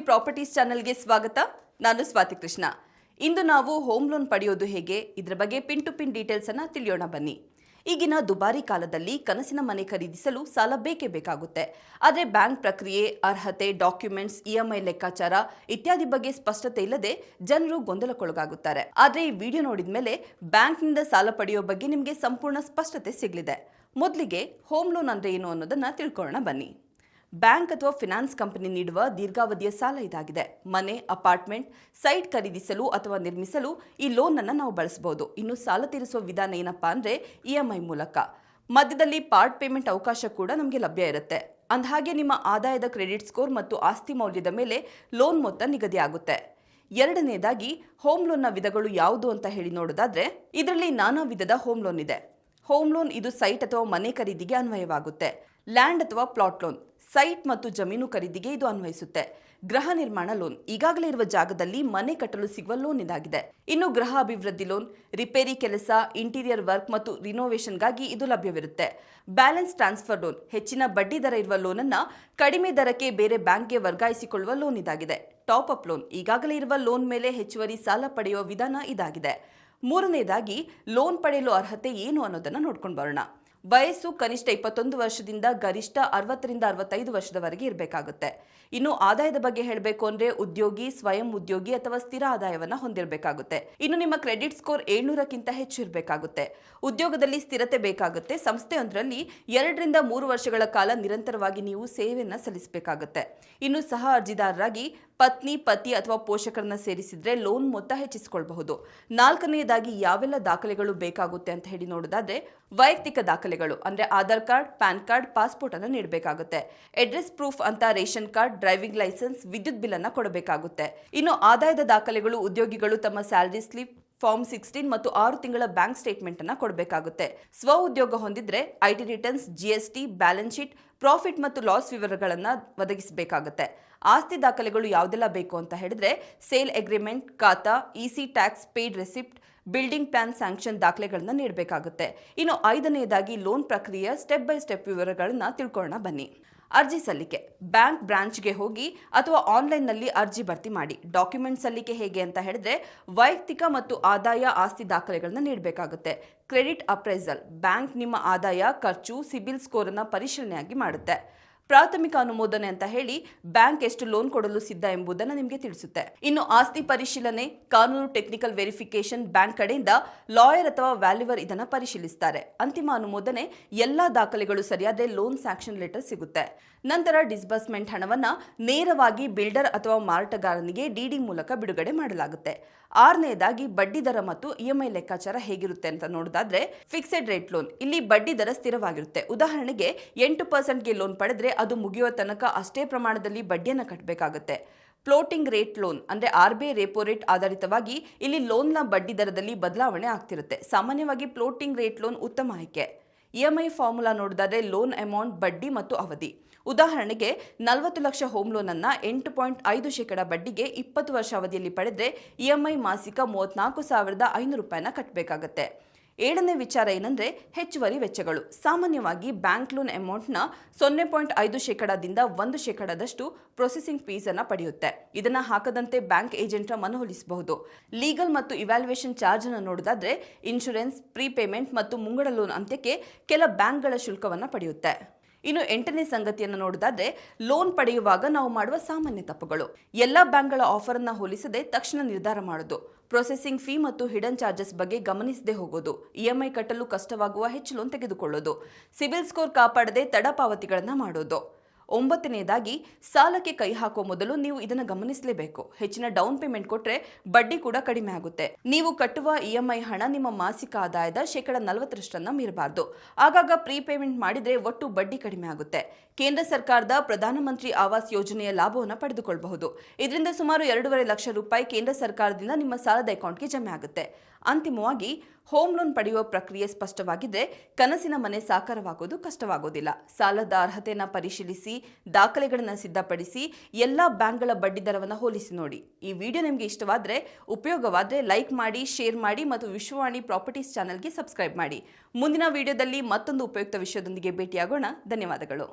Properties ಚಾನೆಲ್ಗೆ ಸ್ವಾಗತ. ನಾನು ಸ್ವಾತಿ ಕೃಷ್ಣ. ಇಂದು ನಾವು ಹೋಮ್ ಲೋನ್ ಪಡೆಯೋದು ಹೇಗೆ? ಇದರ ಬಗ್ಗೆ ಪಿನ್ ಟು ಪಿನ್ ಡೀಟೇಲ್ಸ್ ಅನ್ನ ತಿಳಿಯೋಣ ಬನ್ನಿ. ಈಗಿನ ದುಬಾರಿ ಕಾಲದಲ್ಲಿ ಕನಸಿನ ಮನೆ ಖರೀದಿಸಲು ಸಾಲ ಬೇಕೇ ಬೇಕಾಗುತ್ತೆ. ಆದರೆ ಬ್ಯಾಂಕ್ ಪ್ರಕ್ರಿಯೆ, ಅರ್ಹತೆ, ಡಾಕ್ಯುಮೆಂಟ್ಸ್ ಇಎಂಐ ಲೆಕ್ಕಾಚಾರ ಇತ್ಯಾದಿ ಬಗ್ಗೆ ಸ್ಪಷ್ಟತೆ ಇಲ್ಲದೆ ಜನರು ಗೊಂದಲಕ್ಕೊಳಗಾಗುತ್ತಾರೆ. ಆದರೆ ಈ ವಿಡಿಯೋ ನೋಡಿದ ಮೇಲೆ ಬ್ಯಾಂಕ್ನಿಂದ ಸಾಲ ಪಡೆಯೋ ಬಗ್ಗೆ ನಿಮಗೆ ಸಂಪೂರ್ಣ ಸ್ಪಷ್ಟತೆ ಸಿಗಲಿದೆ. ಮೊದಲಿಗೆ ಹೋಮ್ ಲೋನ್ ಅಂದ್ರೆ ಏನು ಅನ್ನೋದನ್ನ ತಿಳ್ಕೊಳ್ಳೋಣ ಬನ್ನಿ. ಬ್ಯಾಂಕ್ ಅಥವಾ ಫಿನಾನ್ಸ್ ಕಂಪನಿ ನೀಡುವ ದೀರ್ಘಾವಧಿಯ ಸಾಲ ಇದಾಗಿದೆ. ಮನೆ, ಅಪಾರ್ಟ್ಮೆಂಟ್, ಸೈಟ್ ಖರೀದಿಸಲು ಅಥವಾ ನಿರ್ಮಿಸಲು ಈ ಲೋನ್ ಅನ್ನು ನಾವು ಬಳಸಬಹುದು ಇನ್ನು ಸಾಲ ತೀರಿಸುವ ವಿಧಾನ ಏನಪ್ಪಾ ಅಂದ್ರೆ ಇ ಎಂ ಐ ಮೂಲಕ. ಮಧ್ಯದಲ್ಲಿ ಪಾರ್ಟ್ ಪೇಮೆಂಟ್ ಅವಕಾಶ ಕೂಡ ನಮಗೆ ಲಭ್ಯ ಇರುತ್ತೆ. ಅಂದಹಾಗೆ ನಿಮ್ಮ ಆದಾಯದ ಕ್ರೆಡಿಟ್ ಸ್ಕೋರ್ ಮತ್ತು ಆಸ್ತಿ ಮೌಲ್ಯದ ಮೇಲೆ ಲೋನ್ ಮೊತ್ತ ನಿಗದಿ ಆಗುತ್ತೆ. ಎರಡನೇದಾಗಿ, ಹೋಮ್ ಲೋನ್ನ ವಿಧಗಳು ಯಾವುದು ಅಂತ ಹೇಳಿ ನೋಡೋದಾದ್ರೆ, ಇದರಲ್ಲಿ ನಾನಾ ವಿಧದ ಹೋಮ್ ಲೋನ್ ಇದೆ. ಹೋಮ್ ಲೋನ್ ಇದು ಸೈಟ್ ಅಥವಾ ಮನೆ ಖರೀದಿಗೆ ಅನ್ವಯವಾಗುತ್ತೆ. ಲ್ಯಾಂಡ್ ಅಥವಾ ಪ್ಲಾಟ್ ಲೋನ್. ಸೈಟ್ ಮತ್ತು ಜಮೀನು ಖರೀದಿಗೆ ಇದು ಅನ್ವಯಿಸುತ್ತೆ. ಗೃಹ ನಿರ್ಮಾಣ ಲೋನ್. ಈಗಾಗಲೇ ಇರುವ ಜಾಗದಲ್ಲಿ ಮನೆ ಕಟ್ಟಲು ಸಿಗುವ ಲೋನ್ ಇದಾಗಿದೆ. ಇನ್ನು ಗೃಹ ಅಭಿವೃದ್ಧಿ ಲೋನ್, ರಿಪೇರಿ ಕೆಲಸ, ಇಂಟೀರಿಯರ್ ವರ್ಕ್ ಮತ್ತು ರಿನೋವೇಷನ್ಗಾಗಿ ಇದು ಲಭ್ಯವಿರುತ್ತೆ. Balance transfer loan. ಹೆಚ್ಚಿನ ಬಡ್ಡಿ ದರ ಇರುವ ಲೋನ್ ಅನ್ನ ಕಡಿಮೆ ದರಕ್ಕೆ ಬೇರೆ ಬ್ಯಾಂಕ್ಗೆ ವರ್ಗಾಯಿಸಿಕೊಳ್ಳುವ ಲೋನ್ ಇದಾಗಿದೆ. Top up loan. ಈಗಾಗಲೇ ಇರುವ ಲೋನ್ ಮೇಲೆ ಹೆಚ್ಚುವರಿ ಸಾಲ ಪಡೆಯುವ ವಿಧಾನ ಇದಾಗಿದೆ. ಮೂರನೇದಾಗಿ, ಲೋನ್ ಪಡೆಯಲು ಅರ್ಹತೆ ಏನು ಅನ್ನೋದನ್ನ ನೋಡ್ಕೊಂಡು ಬರೋಣ. ವಯಸ್ಸು ಕನಿಷ್ಠ ಇಪ್ಪತ್ತೊಂದು ವರ್ಷದಿಂದ ಗರಿಷ್ಠ ಅರವತ್ತರಿಂದ ಅರವತ್ತೈದು ವರ್ಷದವರೆಗೆ ಇರಬೇಕಾಗುತ್ತೆ. ಇನ್ನು ಆದಾಯದ ಬಗ್ಗೆ ಹೇಳಬೇಕು ಅಂದ್ರೆ ಉದ್ಯೋಗಿ, ಸ್ವಯಂ ಉದ್ಯೋಗಿ ಅಥವಾ ಸ್ಥಿರ ಆದಾಯವನ್ನ ಹೊಂದಿರಬೇಕಾಗುತ್ತೆ. ಇನ್ನು ನಿಮ್ಮ ಕ್ರೆಡಿಟ್ ಸ್ಕೋರ್ ಏಳ್ನೂರಕ್ಕಿಂತ ಹೆಚ್ಚು ಇರಬೇಕಾಗುತ್ತೆ. ಉದ್ಯೋಗದಲ್ಲಿ ಸ್ಥಿರತೆ ಬೇಕಾಗುತ್ತೆ. ಸಂಸ್ಥೆಯೊಂದರಲ್ಲಿ ಎರಡರಿಂದ ಮೂರು ವರ್ಷಗಳ ಕಾಲ ನಿರಂತರವಾಗಿ ನೀವು ಸೇವೆಯನ್ನ ಸಲ್ಲಿಸಬೇಕಾಗುತ್ತೆ. ಇನ್ನು ಸಹ ಅರ್ಜಿದಾರರಾಗಿ ಪತ್ನಿ, ಪತಿ ಅಥವಾ ಪೋಷಕರನ್ನ ಸೇರಿಸಿದ್ರೆ ಲೋನ್ ಮೊತ್ತ ಹೆಚ್ಚಿಸಿಕೊಳ್ಳಬಹುದು ನಾಲ್ಕನೆಯದಾಗಿ ಯಾವೆಲ್ಲ ದಾಖಲೆಗಳು ಬೇಕಾಗುತ್ತೆ ಅಂತ ಹೇಳಿ ನೋಡೋದಾದ್ರೆ ವೈಯಕ್ತಿಕ ದಾಖಲೆಗಳು, ಅಂದ್ರೆ Aadhaar card, PAN card, passport ಅನ್ನು ನೀಡಬೇಕಾಗುತ್ತೆ. ಅಡ್ರೆಸ್ ಪ್ರೂಫ್ ಅಂತ ರೇಷನ್ ಕಾರ್ಡ್ ಡ್ರೈವಿಂಗ್ ಲೈಸೆನ್ಸ್ ವಿದ್ಯುತ್ ಬಿಲ್ ಅನ್ನ ಕೊಡಬೇಕಾಗುತ್ತೆ. ಇನ್ನು ಆದಾಯದ ದಾಖಲೆಗಳು, ಉದ್ಯೋಗಿಗಳು ತಮ್ಮ ಸ್ಯಾಲರಿ ಸ್ಲಿಪ್ ಫಾರ್ಮ್ ಸಿಕ್ಸ್ಟೀನ್ ಮತ್ತು ಆರು ತಿಂಗಳ ಬ್ಯಾಂಕ್ ಸ್ಟೇಟ್ಮೆಂಟ್ ಅನ್ನ ಕೊಡಬೇಕಾಗುತ್ತೆ. ಸ್ವ ಉದ್ಯೋಗ ಹೊಂದಿದ್ರೆ IT returns GST balance sheet, profit ಮತ್ತು ಲಾಸ್ ವಿವರಗಳನ್ನು ಒದಗಿಸಬೇಕಾಗುತ್ತೆ. ಆಸ್ತಿ ದಾಖಲೆಗಳು ಯಾವುದೆಲ್ಲ ಬೇಕು ಅಂತ ಹೇಳಿದ್ರೆ ಸೇಲ್ ಅಗ್ರಿಮೆಂಟ್, ಖಾತಾ EC tax, paid receipt, building plan sanction ದಾಖಲೆಗಳನ್ನ ನೀಡಬೇಕಾಗುತ್ತೆ. ಇನ್ನು ಐದನೆಯದಾಗಿ ಲೋನ್ ಪ್ರಕ್ರಿಯೆಯ ಸ್ಟೆಪ್ ಬೈ ಸ್ಟೆಪ್ ವಿವರಗಳನ್ನು ತಿಳ್ಕೊಳ್ಳೋಣ ಬನ್ನಿ. ಅರ್ಜಿ ಸಲ್ಲಿಕೆ. ಬ್ಯಾಂಕ್ ಬ್ರಾಂಚ್ಗೆ ಹೋಗಿ ಅಥವಾ ಆನ್ಲೈನ್ನಲ್ಲಿ ಅರ್ಜಿ ಭರ್ತಿ ಮಾಡಿ. ಡಾಕ್ಯುಮೆಂಟ್ ಸಲ್ಲಿಕೆ ಹೇಗೆ ಅಂತ ಹೇಳಿದ್ರೆ ವೈಯಕ್ತಿಕ ಮತ್ತು ಆದಾಯ ಆಸ್ತಿ ದಾಖಲೆಗಳನ್ನ ನೀಡಬೇಕಾಗುತ್ತೆ. Credit appraisal. ಬ್ಯಾಂಕ್ ನಿಮ್ಮ ಆದಾಯ, ಖರ್ಚು, ಸಿಬಿಲ್ ಸ್ಕೋರನ್ನು ಪರಿಶೀಲನೆಯಾಗಿ ಮಾಡುತ್ತೆ. ಪ್ರಾಥಮಿಕ ಅನುಮೋದನೆ ಅಂತ ಹೇಳಿ ಬ್ಯಾಂಕ್ ಎಷ್ಟು ಲೋನ್ ಕೊಡಲು ಸಿದ್ಧ ಎಂಬುದನ್ನು ನಿಮಗೆ ತಿಳಿಸುತ್ತೆ. ಇನ್ನು ಆಸ್ತಿ ಪರಿಶೀಲನೆ, ಕಾನೂನು ಟೆಕ್ನಿಕಲ್ ವೆರಿಫಿಕೇಶನ್ ಬ್ಯಾಂಕ್ ಕಡೆಯಿಂದ ಲಾಯರ್ ಅಥವಾ ವ್ಯಾಲ್ಯೂವರ್ ಇದನ್ನು ಪರಿಶೀಲಿಸ್ತಾರೆ. ಅಂತಿಮ ಅನುಮೋದನೆ, ಎಲ್ಲಾ ದಾಖಲೆಗಳು ಸರಿಯಾದ್ರೆ ಲೋನ್ ಸ್ಯಾಕ್ಷನ್ ಲೆಟರ್ ಸಿಗುತ್ತೆ. ನಂತರ ಡಿಸ್ಬರ್ಸ್ಮೆಂಟ್ ಹಣವನ್ನ ನೇರವಾಗಿ ಬಿಲ್ಡರ್ ಅಥವಾ ಮಾರಾಟಗಾರನಿಗೆ ಡಿಡಿ ಮೂಲಕ ಬಿಡುಗಡೆ ಮಾಡಲಾಗುತ್ತೆ. ಆರನೆಯದಾಗಿ ಬಡ್ಡಿ ದರ ಮತ್ತು ಇಎಂಐ ಲೆಕ್ಕಾಚಾರ ಹೇಗಿರುತ್ತೆ ಅಂತ ನೋಡೋದಾದ್ರೆ ಫಿಕ್ಸೆಡ್ ರೇಟ್ ಲೋನ್ ಇಲ್ಲಿ ಬಡ್ಡಿ ದರ ಸ್ಥಿರವಾಗಿರುತ್ತೆ. ಉದಾಹರಣೆಗೆ ಎಂಟು ಪರ್ಸೆಂಟ್ಗೆ ಲೋನ್ ಪಡೆದ್ರೆ ಅದು ಮುಗಿಯುವ ತನಕ ಅಷ್ಟೇ ಪ್ರಮಾಣದಲ್ಲಿ ಬಡ್ಡಿಯನ್ನು ಕಟ್ಟಬೇಕಾಗುತ್ತೆ ಫ್ಲೋಟಿಂಗ್ ರೇಟ್ ಲೋನ್ ಅಂದರೆ R B I repo rate ಆಧಾರಿತವಾಗಿ ಇಲ್ಲಿ ಲೋನ್ನ ಬಡ್ಡಿ ದರದಲ್ಲಿ ಬದಲಾವಣೆ ಆಗ್ತಿರುತ್ತೆ. ಸಾಮಾನ್ಯವಾಗಿ ಫ್ಲೋಟಿಂಗ್ ರೇಟ್ ಲೋನ್ ಉತ್ತಮ ಆಯ್ಕೆ. ಇ ಎಂ ಐ ಫಾರ್ಮುಲಾ ನೋಡಿದರೆ ಲೋನ್ ಅಮೌಂಟ್, ಬಡ್ಡಿ ಮತ್ತು ಅವಧಿ. ಉದಾಹರಣೆಗೆ ನಲವತ್ತು ಲಕ್ಷ ಹೋಮ್ ಲೋನ್ ಅನ್ನ ಎಂಟು ಪಾಯಿಂಟ್ ಐದು ಶೇಕಡ ಬಡ್ಡಿಗೆ ಇಪ್ಪತ್ತು ವರ್ಷ ಅವಧಿಯಲ್ಲಿ ಪಡೆದ್ರೆ ಐ ಮಾಸಿಕ ಮೂವತ್ನಾಲ್ಕು ಸಾವಿರದ ಐನೂರು ರೂಪಾಯಿನ ಕಟ್ಟಬೇಕಾಗತ್ತೆ ಏಳನೇ ವಿಚಾರ ಏನಂದ್ರೆ ಹೆಚ್ಚುವರಿ ವೆಚ್ಚಗಳು. ಸಾಮಾನ್ಯವಾಗಿ ಬ್ಯಾಂಕ್ ಲೋನ್ ಅಮೌಂಟ್ನ ಸೊನ್ನೆ ಪಾಯಿಂಟ್ ಐದು ಶೇಕಡಾದಿಂದ ಒಂದು ಶೇಕಡದಷ್ಟು ಪ್ರೊಸೆಸಿಂಗ್ ಫೀಸ್ ಅನ್ನ ಪಡೆಯುತ್ತೆ. ಇದನ್ನ ಹಾಕದಂತೆ ಬ್ಯಾಂಕ್ ಏಜೆಂಟ್ರ ಮನವೊಲಿಸಬಹುದು ಲೀಗಲ್ ಮತ್ತು ಇವ್ಯಾಲ್ಯೂಯೇಷನ್ ಚಾರ್ಜ್ ಅನ್ನು ನೋಡೋದಾದ್ರೆ ಇನ್ಶೂರೆನ್ಸ್, ಪ್ರೀಪೇಮೆಂಟ್ ಮತ್ತು ಮುಂಗಡ ಲೋನ್ ಅಂತ್ಯಕ್ಕೆ ಕೆಲ ಬ್ಯಾಂಕ್ಗಳ ಶುಲ್ಕವನ್ನ ಪಡೆಯುತ್ತೆ. ಇನ್ನು ಎಂಟನೇ ಸಂಗತಿಯನ್ನು ನೋಡೋದಾದ್ರೆ ಲೋನ್ ಪಡೆಯುವಾಗ ನಾವು ಮಾಡುವ ಸಾಮಾನ್ಯ ತಪ್ಪುಗಳು. ಎಲ್ಲ ಬ್ಯಾಂಕ್ಗಳ ಆಫರ್ ಅನ್ನ ಹೋಲಿಸದೆ ತಕ್ಷಣ ನಿರ್ಧಾರ ಮಾಡೋದು. ಪ್ರೊಸೆಸಿಂಗ್ ಫೀ ಮತ್ತು ಹಿಡನ್ ಚಾರ್ಜಸ್ ಬಗ್ಗೆ ಗಮನಿಸದೆ ಹೋಗೋದು. ಇಎಂಐ ಕಟ್ಟಲು ಕಷ್ಟವಾಗುವ ಹೆಚ್ಚು ಲೋನ್ ತೆಗೆದುಕೊಳ್ಳೋದು. ಸಿಬಿಲ್ ಸ್ಕೋರ್ ಕಾಪಾಡದೆ ತಡ ಪಾವತಿಗಳನ್ನು ಮಾಡೋದು. ಒಂಬತ್ತನೆಯದಾಗಿ ಸಾಲಕ್ಕೆ ಕೈ ಹಾಕುವ ಮೊದಲು ನೀವು ಇದನ್ನು ಗಮನಿಸಲೇಬೇಕು. ಹೆಚ್ಚಿನ ಡೌನ್ ಪೇಮೆಂಟ್ ಕೊಟ್ರೆ ಬಡ್ಡಿ ಕೂಡ ಕಡಿಮೆ ಆಗುತ್ತೆ. ನೀವು ಕಟ್ಟುವ ಇಎಂಐ ಹಣ ನಿಮ್ಮ ಮಾಸಿಕ ಆದಾಯದ ಶೇಕಡ ನಲವತ್ತರಷ್ಟನ್ನ ಮೀರಬಾರದು. ಆಗಾಗ ಪ್ರೀಪೇಮೆಂಟ್ ಮಾಡಿದ್ರೆ ಒಟ್ಟು ಬಡ್ಡಿ ಕಡಿಮೆ ಆಗುತ್ತೆ. ಕೇಂದ್ರ ಸರ್ಕಾರದ ಪ್ರಧಾನಮಂತ್ರಿ ಆವಾಸ್ ಯೋಜನೆಯ ಲಾಭವನ್ನು ಪಡೆದುಕೊಳ್ಳಬಹುದು ಇದರಿಂದ ಸುಮಾರು ಎರಡೂವರೆ ಲಕ್ಷ ರೂಪಾಯಿ ಕೇಂದ್ರ ಸರ್ಕಾರದಿಂದ ನಿಮ್ಮ ಸಾಲದ ಅಕೌಂಟ್ಗೆ ಜಮೆ ಆಗುತ್ತೆ. ಅಂತಿಮವಾಗಿ ಹೋಮ್ ಲೋನ್ ಪಡೆಯುವ ಪ್ರಕ್ರಿಯೆ ಸ್ಪಷ್ಟವಾಗಿದ್ದರೆ ಕನಸಿನ ಮನೆ ಸಾಕಾರವಾಗೋದು ಕಷ್ಟವಾಗೋದಿಲ್ಲ. ಸಾಲದ ಅರ್ಹತೆಯನ್ನು ಪರಿಶೀಲಿಸಿ, ದಾಖಲೆಗಳನ್ನು ಸಿದ್ಧಪಡಿಸಿ, ಎಲ್ಲ ಬ್ಯಾಂಕ್ಗಳ ಬಡ್ಡಿ ದರವನ್ನು ಹೋಲಿಸಿ ನೋಡಿ. ಈ ವಿಡಿಯೋ ನಿಮಗೆ ಇಷ್ಟವಾದರೆ ಉಪಯೋಗವಾದರೆ ಲೈಕ್ ಮಾಡಿ, ಶೇರ್ ಮಾಡಿ ಮತ್ತು ವಿಶ್ವವಾಣಿ ಪ್ರಾಪರ್ಟೀಸ್ ಚಾನಲ್ಗೆ ಸಬ್ಸ್ಕ್ರೈಬ್ ಮಾಡಿ. ಮುಂದಿನ ವಿಡಿಯೋದಲ್ಲಿ ಮತ್ತೊಂದು ಉಪಯುಕ್ತ ವಿಷಯದೊಂದಿಗೆ ಭೇಟಿಯಾಗೋಣ. ಧನ್ಯವಾದಗಳು.